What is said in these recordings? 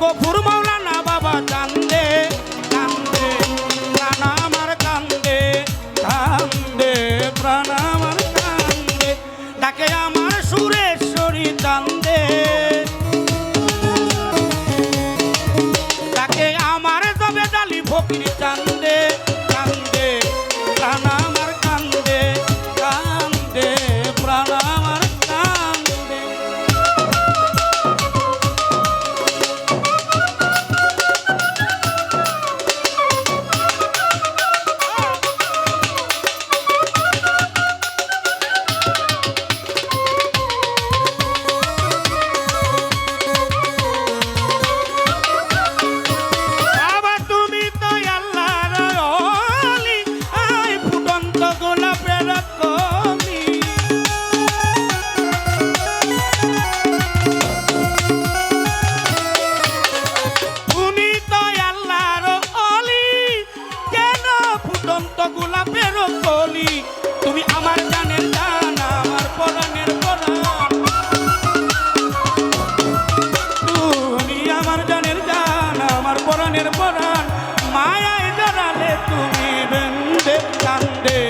গফুর মাওলানা বাবা কান্দে কান্দে প্রাণ আমার কান্দে কান্দে প্রাণ আমার কান্দে। ডাকে আমার সুরেশ্বরী কান্দে। পরাণ মায়ায় জড়ালে তুমি বেন্দে কান্দে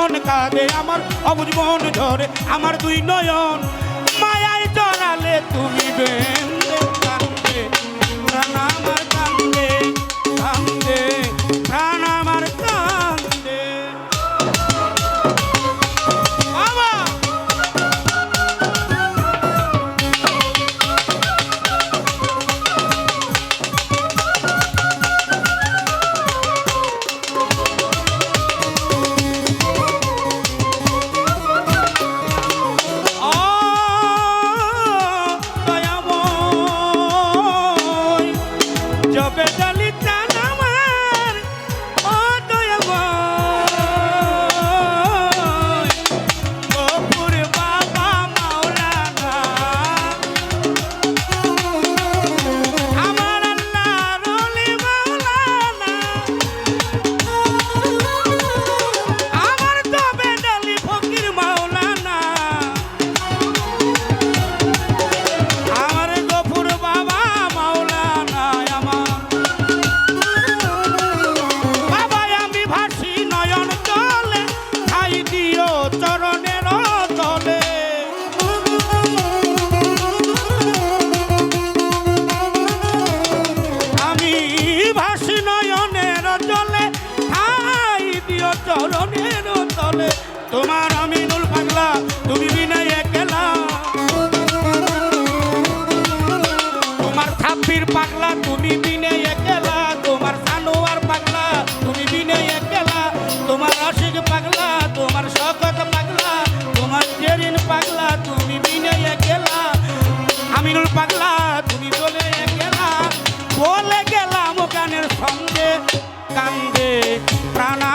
মন কাঁদে আমার অবুজ মন ধরে আমার দুই নয়ন। মায়ায় জড়ালে তুমি বেন চরণের তলে। আমি ভাসি নয়নের জলে ঠাই দিও চরণের তলে। তোমার আমি কান্দে প্রাণা